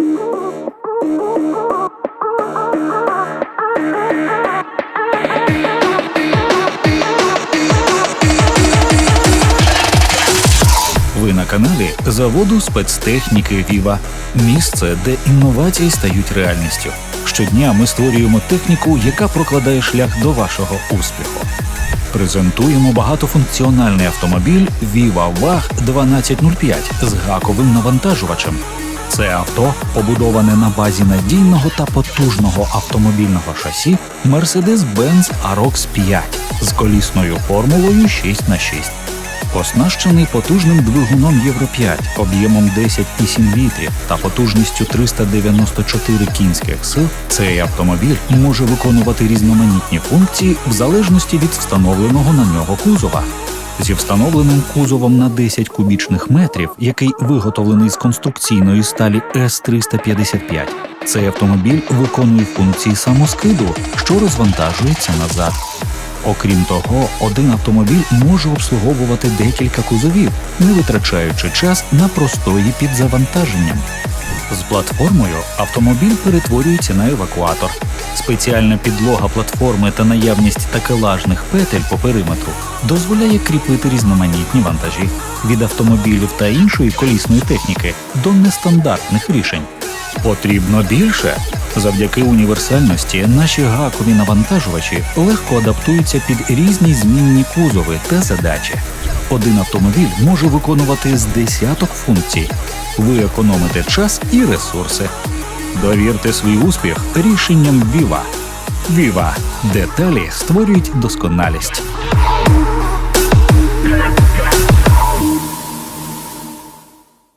Ви на каналі заводу спецтехніки Віва. Місце, де інновації стають реальністю. Щодня ми створюємо техніку, яка прокладає шлях до вашого успіху. Презентуємо багатофункціональний автомобіль Viva VAG 1205 з гаковим навантажувачем. Це авто побудоване на базі надійного та потужного автомобільного шасі Mercedes-Benz AROX 5 з колісною формулою 6х6. Оснащений потужним двигуном Євро 5 об'ємом 10,7 літрів та потужністю 394 кінських сил, цей автомобіль може виконувати різноманітні функції в залежності від встановленого на нього кузова. Зі встановленим кузовом на 10 кубічних метрів, який виготовлений з конструкційної сталі С-355, цей автомобіль виконує функції самоскиду, що розвантажується назад. Окрім того, один автомобіль може обслуговувати декілька кузовів, не витрачаючи час на простої під завантаженням. З платформою автомобіль перетворюється на евакуатор. Спеціальна підлога платформи та наявність такелажних петель по периметру дозволяє кріпити різноманітні вантажі від автомобілів та іншої колісної техніки до нестандартних рішень. Потрібно більше. Завдяки універсальності наші гакові навантажувачі легко адаптуються під різні змінні кузови та задачі. Один автомобіль може виконувати з десяток функцій. Ви економите час і ресурси. Довірте свій успіх рішенням Viva. Viva. Деталі створюють досконалість.